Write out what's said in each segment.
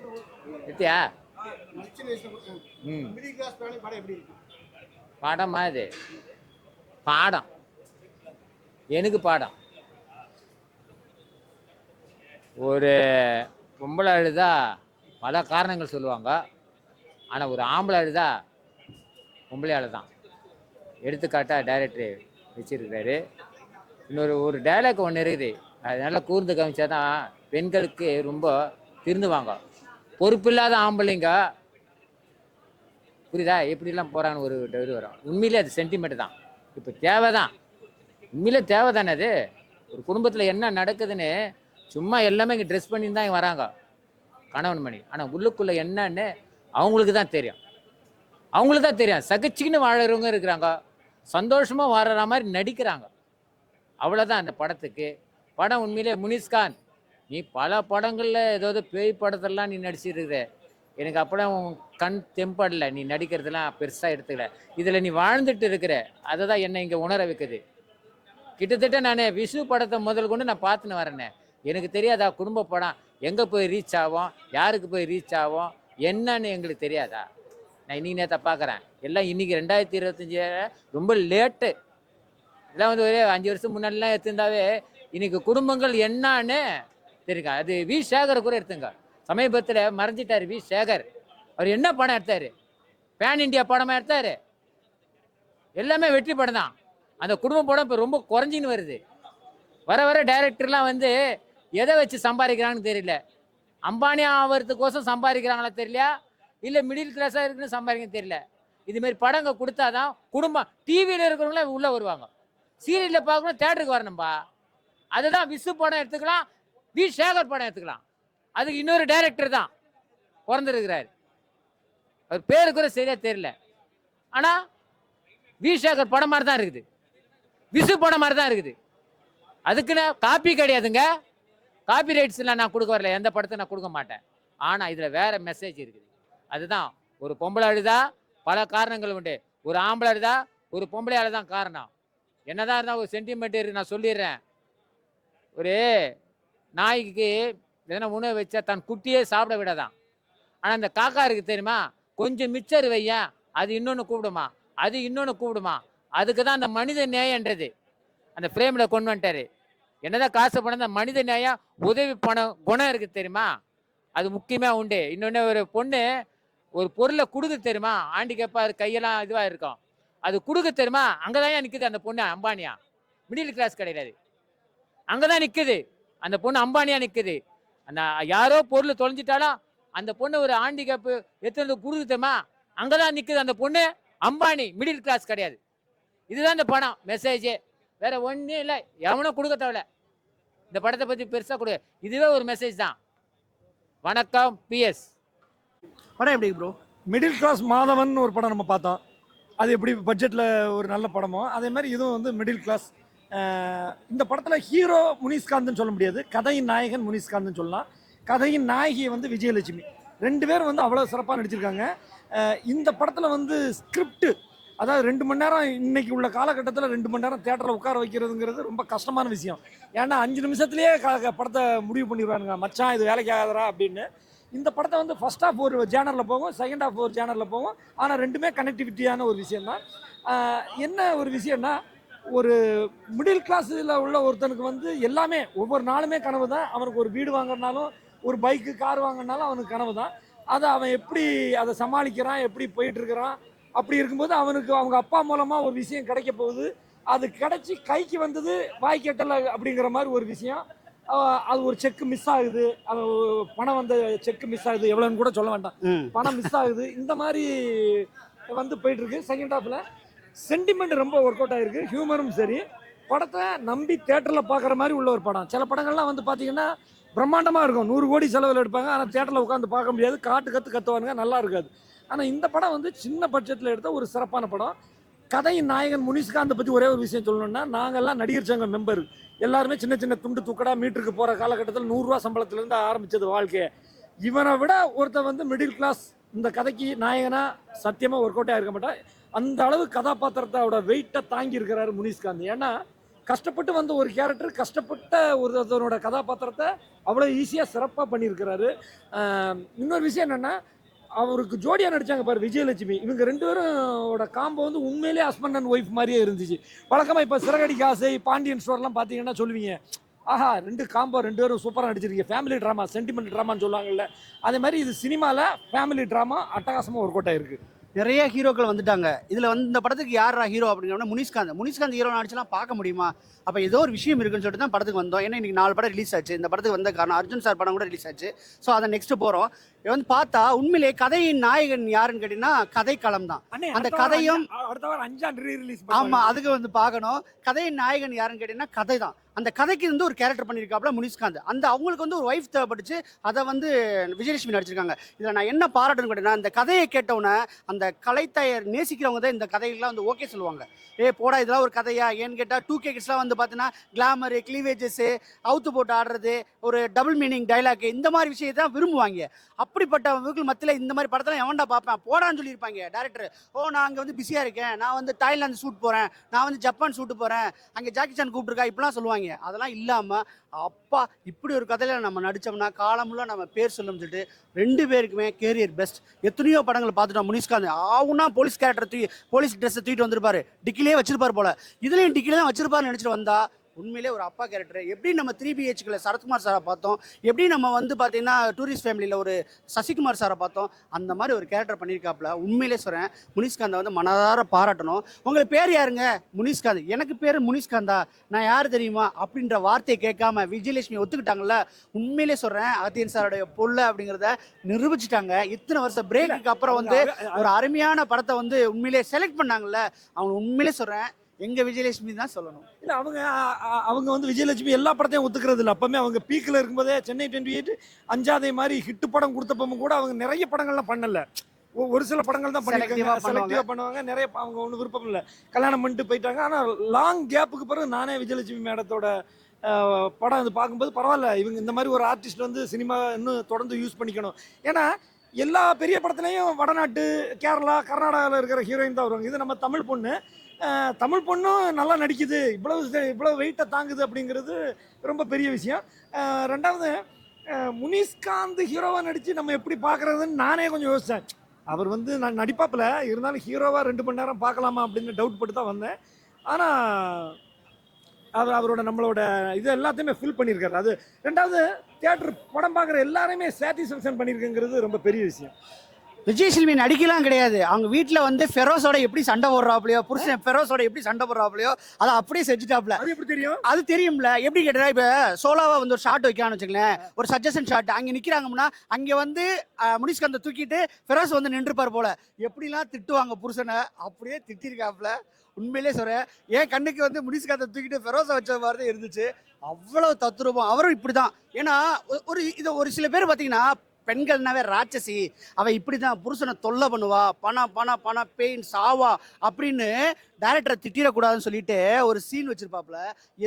வயசுல ம். படம் இது? பாடம். எனக்கு பாடம். ஒரு பொம்பளை அழுதா பல காரணங்கள் சொல்லுவாங்க. ஆனால் ஒரு ஆம்பளை அழுதா பொம்பளையால தான் எடுத்துக்காட்டாக டைரக்டர் வச்சிருக்கிறாரு. இன்னொரு ஒரு டைலாக் ஒன்று இருக்குது. அது நல்லா கூர்ந்து கவனிச்சா தான் பெண்களுக்கு ரொம்ப திருந்துவாங்க. பொறுப்பில்லாத ஆம்பளைங்க. புரியுதா? எப்படிலாம் போகிறான்னு ஒரு இது வரும். உண்மையிலே அது சென்டிமெண்ட் தான். இப்போ தேவை தான் உண்மையிலே தேவை தானே அது? ஒரு குடும்பத்தில் என்ன நடக்குதுன்னு சும்மா எல்லாமே இங்கே ட்ரெஸ் பண்ணி தான் வராங்க. கணவன் மணி ஆனால் உள்ளுக்குள்ளே என்னன்னு அவங்களுக்கு தான் தெரியும். அவங்களுக்கு தான் தெரியும். சகிச்சுக்கின்னு வாழறவங்க இருக்கிறாங்க. சந்தோஷமாக வாழற மாதிரி நடிக்கிறாங்க. அவ்வளோதான் அந்த படத்துக்கு. படம் உண்மையிலே முனிஸ்கான் நீ பல படங்களில் ஏதாவது பேய் படத்தெல்லாம் நீ நடிச்சிருக்கிற. எனக்கு அப்போலாம் உன் கண் தெம்படல. நீ நடிக்கிறதெல்லாம் பெருசாக எடுத்துக்கல. இதில் நீ வாழ்ந்துட்டு இருக்கிற. அதை தான் என்னை இங்கே உணர வைக்குது. கிட்டத்தட்ட நான் விஷு படத்தை முதல் கொண்டு நான் பார்த்துன்னு வரேனே. எனக்கு தெரியாதா குடும்ப படம்? எங்கே போய் ரீச் ஆகும்? யாருக்கு போய் ரீச் ஆகும்? என்னன்னு எங்களுக்கு தெரியாதா? நான் இன்னைக்கு நேற்ற பார்க்குறேன். எல்லாம் இன்னைக்கு ரெண்டாயிரத்தி இருபத்தஞ்சி ரொம்ப லேட்டு இதெல்லாம் வந்து ஒரே அஞ்சு வருஷம் முன்னாடிலாம் எடுத்திருந்தாவே இன்றைக்கி குடும்பங்கள் என்னான்னு தெரியுங்க அது வி. சேகரை கூட எடுத்துங்க. சமீபத்தில் மறைஞ்சிட்டார் வி. சேகர். அவர் என்ன படம் எடுத்தாரு? பேன் இண்டியா படமா எடுத்தாரு? எல்லாமே வெற்றி படம் தான். அந்த குடும்ப படம் இப்போ ரொம்ப குறைஞ்சின்னு வருது. வர வர டைரக்டர்லாம் வந்து எதை வச்சு சம்பாதிக்கிறாங்கன்னு தெரியல. அம்பானி ஆகிறதுக்கோசம் சம்பாதிக்கிறாங்களா தெரியல இல்லை மிடில் கிளாஸாக இருக்குன்னு சம்பாதிக்கன்னு தெரியல. இதுமாரி படங்க கொடுத்தாதான் குடும்பம் டிவியில் இருக்கிறவங்களாம் உள்ளே வருவாங்க. சீரியலில் பார்க்கணும் தேட்டருக்கு வரணும்பா. அதுதான் விசு படம் எடுத்துக்கலாம் வி சேகர் படம் எடுத்துக்கலாம். அதுக்கு இன்னொரு டைரக்டர் தான் பிறந்திருக்கிறார். அவர் பேரு கூட சரியாக தெரியல. ஆனால் வி சேகர் படம் மாதிரி தான் இருக்குது. விசு படம் மாதிரி தான் இருக்குது. அதுக்குன்னு காப்பி கிடையாதுங்க. காப்பி ரைட்ஸ்லாம் நான் கொடுக்க வரல. எந்த படத்தை நான் கொடுக்க மாட்டேன். ஆனால் இதில் வேற மெசேஜ் இருக்குது. அதுதான் ஒரு பொம்பளை அழுதா பல காரணங்கள் உண்டு. ஒரு ஆம்பளை அழுதா ஒரு பொம்பளை தான் காரணம். என்னதான் இருந்தால் ஒரு சென்டிமெண்ட் இருக்கு நான் சொல்லிடுறேன். ஒரு நாய்க்கு எதனா உணவு வச்சா தன் குட்டியே சாப்பிட விடாதான். ஆனால் அந்த காக்கா இருக்கு தெரியுமா? கொஞ்சம் மிச்சர் வையன் அது இன்னொன்று கூப்பிடுமா? அது இன்னொன்று கூப்பிடுமா? அதுக்கு தான் அந்த மனித நேயன்றது. அந்த ஃப்ரேமில் கொண்டு வந்துட்டாரு. என்னதான் காசு பணம் அந்த மனித நேயம் உதவி பணம் குணம் இருக்கு தெரியுமா? அது முக்கியமாக உண்டு. இன்னொன்று ஒரு பொண்ணு ஒரு பொருளை கொடுக்க தெரியுமா? ஆண்டிகப்பா கையெல்லாம் இதுவாக இருக்கும். அது கொடுக்க தெரியுமா? அங்கே தான் நிற்குது அந்த பொண்ணு அம்பானியா. மிடில் கிளாஸ் கிடையாது அங்கே தான் நிற்குது அந்த பொண்ணு அம்பானியா நிற்குது அந்த யாரோ பொருள் தொலைஞ்சிட்டாலும் அந்த பொண்ணு ஒரு ஆண்டிகப்பு எடுத்து வந்து கொடுக்க தெரியுமா? அங்கே தான் நிற்குது அந்த பொண்ணு அம்பானி மிடில் கிளாஸ் கிடையாது. இதுதான் இந்த படம் மெசேஜே வேற ஒன்றும் இல்லை. எவனும் கொடுக்க தேவையில்ல. இந்த படத்தை பற்றி பெருசாக கொடு. இதுவே ஒரு மெசேஜ் தான். வணக்கம் பிஎஸ் படம் எப்படி ப்ரோ மிடில் கிளாஸ் மாதவன் ஒரு படம் நம்ம பார்த்தோம். அது எப்படி பட்ஜெட்டில் ஒரு நல்ல படமோ அதே மாதிரி இதுவும் வந்து மிடில் கிளாஸ் இந்த படத்தில் ஹீரோ முனிஸ்காந்த்னு சொல்ல முடியாது. கதையின் நாயகன் முனிஸ்காந்த்னு சொல்லலாம். கதையின் நாயகி வந்து விஜயலட்சுமி. ரெண்டு பேரும் வந்து அவ்வளோ சிறப்பாக நடிச்சிருக்காங்க. இந்த படத்தில் வந்து ஸ்கிரிப்டு அதாவது ரெண்டு மணி நேரம் இன்னைக்கு உள்ள காலகட்டத்தில் ரெண்டு மணி நேரம் தேட்டரில் உட்கார வைக்கிறதுங்கிறது ரொம்ப கஷ்டமான விஷயம். ஏன்னா அஞ்சு நிமிஷத்துலேயே க படத்தை முடிவு பண்ணிடுவானுங்க. மச்சான் இது வேலைக்கு ஆகாதரா அப்படின்னு. இந்த படத்தை வந்து ஃபஸ்ட் ஆஃப் ஒரு ஜேனரில் போகும் செகண்ட் ஆஃப் ஒரு ஜேனரில் போகும். ஆனால் ரெண்டுமே கனெக்டிவிட்டியான ஒரு விஷயம் தான் என்ன ஒரு விஷயம்னா ஒரு மிடில் கிளாஸில் உள்ள ஒருத்தனுக்கு வந்து எல்லாமே ஒவ்வொரு நாளுமே கனவு தான் அவனுக்கு ஒரு வீடு வாங்குறனாலும் ஒரு பைக்கு கார் வாங்கினாலும் அவனுக்கு கனவு தான் அதை அவன் எப்படி அதை சமாளிக்கிறான் எப்படி போயிட்டு இருக்கிறான் அப்படி இருக்கும்போது அவனுக்கு அவங்க அப்பா மூலமாக ஒரு விஷயம் கிடைக்க போகுது. அது கிடைச்சி கைக்கு வந்தது வாய் கெட்டல அப்படிங்கிற மாதிரி ஒரு விஷயம். அது ஒரு செக் மிஸ் ஆகுது. அது பணம் வந்த செக் மிஸ் ஆகுது. எவ்வளோன்னு கூட சொல்ல வேண்டாம். பணம் மிஸ் ஆகுது. இந்த மாதிரி வந்து போயிட்டு இருக்கு செகண்ட் ஹாஃப்ல சென்டிமெண்ட் ரொம்ப ஒர்க் அவுட் ஆயிருக்கு. ஹியூமரும் சரி. படத்தை நம்பி தேட்டரில் பார்க்குற மாதிரி உள்ள ஒரு படம். சில படங்கள்லாம் வந்து பார்த்தீங்கன்னா பிரம்மாண்டமாக இருக்கும். நூறு கோடி செலவில் எடுப்பாங்க. ஆனால் தேட்டரில் உட்காந்து பார்க்க முடியாது. காட்டு கற்று கற்றுவானுங்க நல்லா இருக்காது. ஆனால் இந்த படம் வந்து சின்ன பட்ஜெட்டில் எடுத்த ஒரு சிறப்பான படம். கதையின் நாயகன் முனிஷ்காந்தை பற்றி ஒரே ஒரு விஷயம் சொல்லணும்னா நாங்கள்லாம் நடிகர் சங்க மெம்பர் எல்லாருமே சின்ன சின்ன துண்டு துக்கடா மீட்டருக்கு போகிற காலகட்டத்தில் நூறுரூவா சம்பளத்துலேருந்து ஆரம்பித்தது வாழ்க்கையை. இவனை விட ஒருத்தன் வந்து மிடில் கிளாஸ் இந்த கதைக்கு நாயகனா சத்தியமாக ஒர்க் அவுட்டாக இருக்க மாட்டான். அந்த அளவு கதாபாத்திரத்தோட வெயிட்டை தாங்கி இருக்கிறாரு முனிஸ்காந்த் ஏன்னா கஷ்டப்பட்டு வந்த ஒரு கேரக்டர் கஷ்டப்பட்ட ஒருத்தனோட கதாபாத்திரத்தை அவ்வளோ ஈஸியாக சிறப்பாக பண்ணியிருக்கிறாரு. இன்னொரு விஷயம் என்னென்னா அவருக்கு ஜோடியாக நடிச்சாங்க பாரு விஜயலட்சுமி. இவங்க ரெண்டு பேரோட காம்போ வந்து உண்மையிலே ஹஸ்பண்ட் அண்ட் ஒய்ஃப் மாதிரியே இருந்துச்சு. வழக்கமாக இப்போ சிறகடிக்கு ஆசை பாண்டியன் ஸ்டோர்லாம் பார்த்தீங்கன்னா சொல்லுவீங்க ஆஹா ரெண்டு காம்போ ரெண்டு பேரும் சூப்பராக நடிச்சிருக்கீங்க. ஃபேமிலி ட்ராமா சென்டிமெண்ட் ட்ராமான்னு சொல்லுவாங்கல்ல அதே மாதிரி இது சினிமாவில் ஃபேமிலி ட்ராமா அட்டகாசமாக ஒர்க் அவுட் இருக்குது நிறைய ஹீரோக்கள் வந்துட்டாங்க. இதில் வந்து இந்த படத்துக்கு யாரா ஹீரோ அப்படிங்கிற முனிஷ்காந்த். முனிஷ்காந்த் ஹீரோ நடிச்சுலாம் பார்க்க முடியுமா? அப்போ ஏதோ ஒரு விஷயம் இருக்குன்னு சொல்லிட்டு தான் படத்துக்கு வந்தோம். ஏன்னா இன்னைக்கு நாலு படம் ரிலீஸ் ஆச்சு. இந்த படத்துக்கு வந்த காரணம் அர்ஜுன் சார் படம் கூட ரிலீஸ் ஆச்சு. ஸோ அதை நெக்ஸ்ட்டு போகிறோம் வந்து பார்த்தா உண்மையிலே கதையின் நாயகன் யாருன்னு கேட்டீங்கன்னா கதைக்களம் தான். அந்த கதையும் ஆமா அதுக்கு வந்து பார்க்கணும். கதையின் நாயகன் யாருன்னு கேட்டீங்கன்னா கதை தான். அந்த கதைக்கு வந்து ஒரு கேரக்டர் பண்ணியிருக்காப்ல முனிஷ்காந்த். அந்த அவங்களுக்கு வந்து ஒரு ஒய்ஃப் தேவைப்பட்டுச்சு. அதை வந்து விஜயலட்சுமி நடிச்சிருக்காங்க. இதில் நான் என்ன பாராட்டுன்னு கேட்டேன்னா இந்த கதையை கேட்டவுடனே அந்த கலைத்தாயர் நேசிக்கிறவங்க தான் இந்த கதைகள்லாம் வந்து ஓகே சொல்லுவாங்க. ஏ போடா இதெல்லாம் ஒரு கதையா? ஏன்னு கேட்டால் டூ கே கிட்ஸ்லாம் வந்து பார்த்தீங்கன்னா கிளாமரு கிளீவேஜஸ்ஸு அவுத்து போட்டு ஆடுறது ஒரு டபுள் மீனிங் டைலாக் இந்த மாதிரி விஷயத்தை தான் விரும்புவாங்க. அப்படிப்பட்டவங்களுக்கு மத்தியில் இந்த மாதிரி படத்தெல்லாம் எவன்டா பார்ப்பேன்? போடான்னு சொல்லியிருப்பாங்க டேரக்டர் ஓ நான் அங்கே வந்து பிஸியாக இருக்கேன். நான் வந்து தாய்லாந்து ஷூட் போகிறேன் நான் வந்து ஜப்பான் ஷூட்டு போகிறேன் அங்கே ஜாக்கி சான் கூப்பிட்டுருக்கா இப்படிலாம் சொல்லுவாங்க. அதெல்லாம் இல்லாமல் அப்பா இப்படி ஒரு கதையில் நம்ம நடித்தோம்னா காலமுள்ள நம்ம பேர் சொல்லணும்னு சொல்லிட்டு ரெண்டு பேருக்குமே கேரியர் பெஸ்ட் எத்தனையோ படங்கள் பார்த்துட்டோம். முனிஷ்காந்த் ஆகுனா போலீஸ் கேரக்டர் தூக்கி போலீஸ் ட்ரெஸ்ஸை தூக்கிட்டு வந்திருப்பாரு. டிக்கிலே வச்சிருப்பாரு போல. இதுலேயும் டிக்கிலே தான் வச்சிருப்பாருன்னு நினச்சிட்டு வந்தால் உண்மையிலே ஒரு அப்பா கேரக்டர் எப்படி நம்ம த்ரீ பிஹெச்கில் சரத்குமார் சாரை பார்த்தோம்? எப்படி நம்ம வந்து பார்த்தீங்கன்னா டூரிஸ்ட் ஃபேமிலியில் ஒரு சசிகுமார் சாரை பார்த்தோம்? அந்த மாதிரி ஒரு கேரக்டர் பண்ணியிருக்காப்புல. உண்மையிலே சொல்கிறேன் முனிஷ்காந்தை வந்து மனதார பாராட்டணும். உங்களுக்கு பேர் யாருங்க? முனிஷ்காந்த். எனக்கு பேர் முனிஷ்காந்தா. நான் யார் தெரியுமா? அப்படின்ற வார்த்தையை கேட்காம விஜயலட்சுமி ஒத்துக்கிட்டாங்கல்ல? உண்மையிலே சொல்கிறேன் அகத்தியன் சாரோடைய பொண்ணு அப்படிங்கிறத நிரூபிச்சிட்டாங்க. இத்தனை வருஷம் பிரேக்குக்கு அப்புறம் வந்து ஒரு அருமையான படத்தை வந்து உண்மையிலே செலக்ட் பண்ணாங்கல்ல? அவங்க உண்மையிலே சொல்கிறேன் எங்கள் விஜயலட்சுமி தான் சொல்லணும். இல்ல அவங்க அவங்க வந்து விஜயலட்சுமி எல்லா படத்தையும் ஒத்துக்கிறது இல்லை. அப்பவுமே அவங்க பீக்கில் இருக்கும்போதே சென்னை டுவெண்ட்டி எயிட் அஞ்சாதே மாதிரி ஹிட் படம் கொடுத்தப்பவும் கூட அவங்க நிறைய படங்கள்லாம் பண்ணல. ஒரு சில படங்கள் தான் Selective-ஆ பண்ணிருக்காங்க பண்ணுவாங்க. செலக்டிவா பண்ணுவாங்க. நிறைய அவங்க ஒன்றும் விருப்பம் இல்லை. கல்யாணம் பண்ணிட்டு போயிட்டாங்க. ஆனா லாங் கேப்புக்கு பிறகு நானே விஜயலட்சுமி மேடத்தோட படம் வந்து பார்க்கும்போது பரவாயில்ல இவங்க இந்த மாதிரி ஒரு ஆர்டிஸ்ட் வந்து சினிமா இன்னும் தொடர்ந்து யூஸ் பண்ணிக்கணும். ஏன்னா எல்லா பெரிய படத்துலையும் வடநாட்டு கேரளா கர்நாடகாவில் இருக்கிற ஹீரோயின் தான் வருவாங்க. இது நம்ம தமிழ் பொண்ணு. தமிழ் பொண்ணும் நல்லா நடிக்குது. இவ்வளவு இவ்வளவு வெயிட்டை தாங்குது அப்படிங்கிறது ரொம்ப பெரிய விஷயம். ரெண்டாவது முனிஷ்காந்த் ஹீரோவாக நடித்து நம்ம எப்படி பார்க்குறதுன்னு நானே கொஞ்சம் யோசித்தேன் அவர் வந்து நான் நடிப்பாப்பில். இருந்தாலும் ஹீரோவாக ரெண்டு மணி நேரம் பார்க்கலாமா அப்படின்னு டவுட் பட்டு தான் வந்தேன். ஆனால் அவர் அவரோட நம்மளோட இது எல்லாத்தையுமே ஃபில் பண்ணியிருக்காரு. அது ரெண்டாவது தேட்டர் படம் பார்க்குற எல்லாரையுமே சாட்டிஸ்ஃபேக்ஷன் பண்ணியிருக்குங்கிறது ரொம்ப பெரிய விஷயம். விஜயலட்சுமி நடிக்கலாம் கிடையாது. அவங்க வீட்டில் வந்து ஃபெரோஸோட எப்படி சண்டை போடுறாப்லையோ புருஷன் ஃபெரோஸோட எப்படி சண்டை போடுறாப்லையோ அதை அப்படியே செஞ்சுட்டாப்ல. அது எப்படி தெரியும்? அது தெரியும்ல. எப்படி கேட்டா இப்போ சோலாவா வந்து ஒரு ஷாட் வைக்கலாம்னு வச்சுங்களேன் ஒரு சஜஷன் ஷாட் அங்கே நிற்கிறாங்கன்னா அங்கே வந்து முனிஷ்காந்தை தூக்கிட்டு ஃபெரோஸ் வந்து நின்றுப்பார் போல. எப்படிலாம் திட்டுவாங்க புருஷனை? அப்படியே திட்டிருக்காப்ல. உண்மையிலே சொல்கிறேன் என் கண்ணுக்கு வந்து முனிஷ்காந்தை தூக்கிட்டு ஃபெரோஸை வச்ச மாதிரி தான் இருந்துச்சு. அவ்வளோ தத்துரூபம் அவரும் இப்படி தான் ஏன்னா ஒரு இது ஒரு சில பேர் பார்த்தீங்கன்னா பெண்கள்னாவே ராட்சசி. அவள் இப்படி தான் புருஷனை தொல்லை பண்ணுவா. பணம் பணம் பணம் பெயின் சாவா அப்படின்னு டேரக்டரை திட்டிடக்கூடாதுன்னு சொல்லிட்டு ஒரு சீன் வச்சிருப்பாப்புல.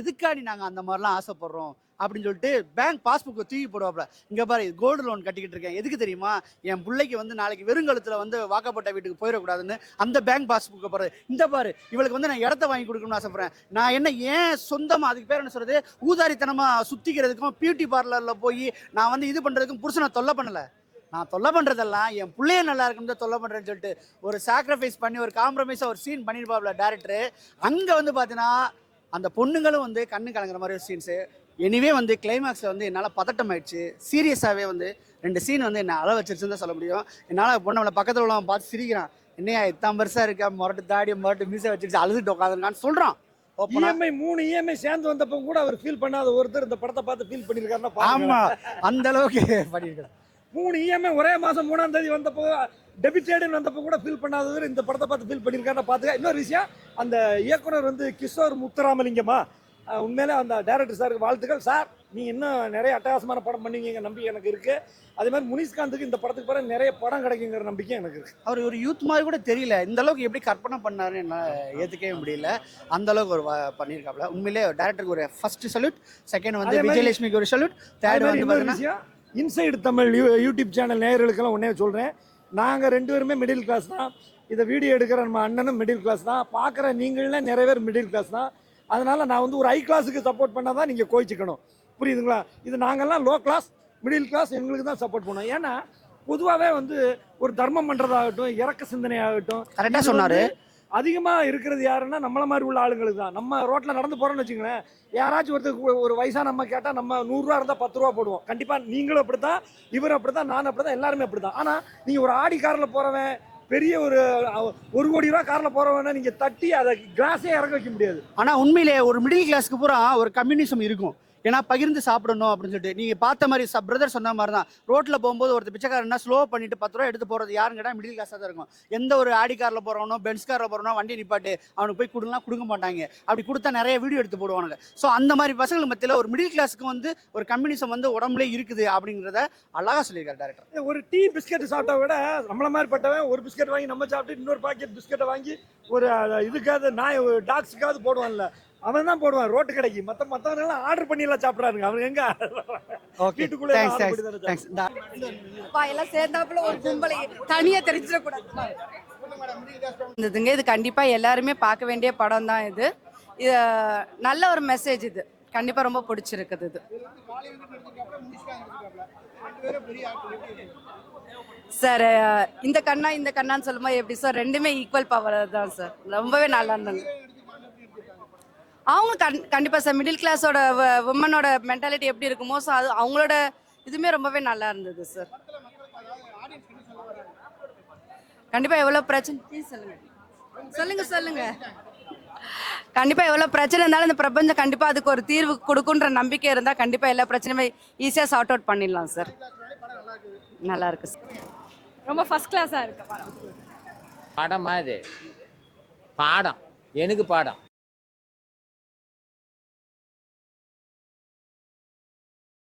எதுக்காடி நாங்கள் அந்த மாதிரிலாம் ஆசைப்படுறோம்? அப்படின்னு சொல்லிட்டு பேங்க் பாஸ்புக்கை தூக்கி போடுவாப்ல இங்கே பாரு கோல்டு லோன் கட்டிக்கிட்டு இருக்கேன். எதுக்கு தெரியுமா? என் பிள்ளைக்கு வந்து நாளைக்கு வெறுங்கழுத்தில் வந்து வாக்கப்பட்ட வீட்டுக்கு போயிடக்கூடாதுன்னு அந்த பேங்க் பாஸ்புக்கை பாரு. இந்த பாரு இவளுக்கு வந்து நான் இடத்த வாங்கி கொடுக்கணும்னு ஆசைப்படுறேன். நான் என்ன ஏன் சொந்தமாக அதுக்கு பேர் என்ன சொல்கிறது ஊதாரித்தனமாக சுற்றிக்கிறதுக்கும் பியூட்டி பார்லரில் போய் நான் வந்து இது பண்ணுறதுக்கும் புருஷனை தொல்லை பண்ணலை. நான் தொல்லை பண்ணுறதெல்லாம் என் பிள்ளைய நல்லா இருக்குன்னு தான் தொல்லை பண்ணுறேன்னு சொல்லிட்டு ஒரு சாக்ரிஃபைஸ் பண்ணி ஒரு காம்ப்ரமைஸாக ஒரு சீன் பண்ணியிருப்பாப்ல டேரக்டரு அங்கே வந்து பார்த்தீங்கன்னா அந்த பொண்ணுங்களும் வந்து கண்ணு கலங்குற மாதிரி ஒரு சீன்ஸு எனிவே வந்து கிளைமேக்ஸில் வந்து என்னால் பதட்டம் ஆயிடுச்சு. சீரியஸாகவே வந்து ரெண்டு சீன் வந்து என்ன அள வச்சிருச்சுன்னு தான் சொல்ல முடியும். என்னால் பொண்ணை பக்கத்தில் உள்ளவன் பார்த்து சிரிக்கிறான். என்னையா இத்தான் பெருசாக இருக்கா? முரட்டு தாடி முரட்டு மீசை வச்சுட்டு அழுதுட்டு உட்காந்துருக்கான்னு சொல்கிறான் இஎம்ஐ மூணு இஎம்ஐ சேர்ந்து வந்தப்போ கூட அவர் ஃபீல் பண்ணாத ஒருத்தர் இந்த படத்தை பார்த்து ஃபீல் பண்ணியிருக்காருன்னா. ஆமாம் அந்த அளவுக்கு பண்ணியிருக்கேன் மூணு இஎம்ஐ ஒரே மாசம் மூணாம் தேதி வந்தப்போ டெபிட்டேடுன்னு வந்தப்போ கூட ஃபீல் பண்ணாதவர் இந்த படத்தை பார்த்து ஃபீல் பண்ணியிருக்காருன்னா பார்த்துக்க. இன்னொரு விஷயம் அந்த இயக்குனர் வந்து கிஷோர் முத்துராமலிங்கமா உண்மையிலே அந்த டைரக்டர் சாருக்கு வாழ்த்துக்கள். சார் நீ இன்னும் நிறைய அட்டகாசமான படம் பண்ணுவீங்க நம்பிக்கை எனக்கு இருக்கு. அதே மாதிரி முனிஷ்காந்துக்கு இந்த படத்துக்கு பிறகு நிறைய படம் கிடைக்குங்கிற நம்பிக்கை எனக்கு இருக்கு. அவர் ஒரு யூத் மாதிரி கூட தெரியல. இந்த அளவுக்கு எப்படி கற்பனை பண்ணாருன்னு என்னால் ஏற்றுக்கவே முடியல. அந்த அளவுக்கு ஒரு வ- பண்ணியிருக்காப்ல உண்மையிலே டேரக்டருக்கு ஒரு ஃபர்ஸ்ட் சல்யூட் செகண்ட் வந்து விஜயலட்சுமிக்கு ஒரு சல்யூட் தேர்ட் வந்து பார்த்தீங்கன்னா inside Tamil you YouTube channel நேயர்களுக்கெல்லாம் ஒன்றே சொல்கிறேன் நாங்கள் ரெண்டு பேருமே மிடில் கிளாஸ் தான். இதை வீடியோ எடுக்கிற நம்ம அண்ணனும் மிடில் கிளாஸ் தான். பார்க்குற நீங்களே நிறைய பேர் மிடில் கிளாஸ் தான். அதனால நான் வந்து ஒரு ஹை கிளாஸுக்கு சப்போர்ட் பண்ணால் தான் நீங்கள் கோயிச்சுக்கணும் புரியுதுங்களா? இது நாங்கள்லாம் லோ கிளாஸ் மிடில் கிளாஸ் எங்களுக்கு தான் சப்போர்ட் பண்ணுவோம் ஏன்னா பொதுவாகவே வந்து ஒரு தர்மம் பண்ணுறதாகட்டும் இறக்க சிந்தனை ஆகட்டும் கரெக்டாக சொன்னாரு. அதிகமாக இருக்கிறது யாருன்னா நம்மள மாதிரி உள்ள ஆளுங்களுக்கு தான். நம்ம ரோட்டில் நடந்து போகிறோம்னு வச்சுங்களேன் யாராச்சும் ஒருத்தர் ஒரு வயசான நம்ம கேட்டால் நம்ம நூறுரூவா இருந்தால் பத்து ரூபா போடுவோம். கண்டிப்பாக நீங்களும் அப்படி தான் இவரும் அப்படி தான் நான் அப்படி தான் எல்லாருமே அப்படி தான் ஆனால் நீங்கள் ஒரு ஆடி காரில் போகிறவன் பெரிய ஒரு ஒரு கோடி ரூபா காரில் போகிறவன நீங்கள் தட்டி அதை கிளாஸே இறக்க வைக்க முடியாது. ஆனால் உண்மையிலே ஒரு மிடில் கிளாஸ்க்கு பூரா ஒரு கம்யூனிசம் இருக்கும். ஏன்னா பகிர்ந்து சாப்பிடணும் அப்படின்னு சொல்லிட்டு. நீங்க பார்த்த மாதிரி சப் பிரதர் சொன்ன மாதிரி தான் ரோட்ல போகும்போது ஒருத்தர் பிச்சைக்காரன் ஸ்லோ பண்ணிட்டு பத்து ரூபா எடுத்து போறது யாருன்னு கேட்டால் மிடில் கிளாஸா தான் இருக்கும். எந்த ஒரு ஆடி கார்ல போறவனோ பென்ஸ் கார்ல போறவனோ வண்டி நிப்பாட்டு அவனுக்கு போய் கொடுக்கலாம் கொடுக்க மாட்டாங்க. அப்படி கொடுத்தா நிறைய வீடியோ எடுத்து போடுவானுங்க. ஸோ அந்த மாதிரி பசங்கள் மத்தியில் ஒரு மிடில் கிளாஸ்க்கு வந்து ஒரு கம்யூனிசம் வந்து உடம்புல இருக்குது அப்படிங்கிறத அழகாக சொல்லியிருக்காரு டேரக்டர் ஒரு டீ பிஸ்கட் சாப்பிட்டா விட நம்மள மாதிரி பட்டவன் ஒரு பிஸ்கெட் வாங்கி நம்ம சாப்பிட்டு இன்னொரு பாக்கெட் பிஸ்கெட்டை வாங்கி ஒரு இதுக்காவது நாய் டாக்ஸுக்காவது போடுவான்ல. அவன் தான் போடுவான் ரோட்டு கடைக்கு. மற்றவங்க எல்லாம் ஆர்டர் பண்ணி எல்லாம் சாப்பிட்றாங்க அவனுக்கு எங்க? ஓகே வீட்டுக்குள்ளே எல்லாம் சேர்ந்தாப்புல ஒரு கும்பலை தனியா தெரிஞ்சிடக்கூடாது. இருந்ததுங்க. இது கண்டிப்பா எல்லாருமே பார்க்க வேண்டிய படம் தான் இது. இது நல்ல ஒரு மெசேஜ் இது. கண்டிப்பா ரொம்ப பிடிச்சிருக்குது இது. சார் இந்த கண்ணா இந்த கண்ணான்னு சொல்லும்போது எப்படி சார்? ரெண்டுமே ஈக்குவல் பவர் தான் சார். ரொம்பவே நல்லா இருந்தாங்க அவங்க கண் கண்டிப்பா சார் மிடில் கிளாஸோட உமனோட மென்டாலிட்டி எப்படி இருக்குமோ ஸோ அது அவங்களோட இதுவுமே ரொம்பவே நல்லா இருந்தது சார் கண்டிப்பா எவ்வளவு பிரச்சனை please சொல்லுங்க. சொல்லுங்க சொல்லுங்க. கண்டிப்பா எவ்வளவு பிரச்சனை இருந்தாலும் இந்த பிரபஞ்சம் கண்டிப்பா அதுக்கு ஒரு தீர்வு கொடுக்குன்ற நம்பிக்கை இருந்தா கண்டிப்பா எல்லா பிரச்சனையுமே ஈஸியா சார்ட் அவுட் பண்ணிடலாம் சார் நல்லா இருக்கு சார் ரொம்ப ஃபர்ஸ்ட் கிளாஸாக இருக்கு படம். படமா இது? பாடம். எனக்கு பாடம்.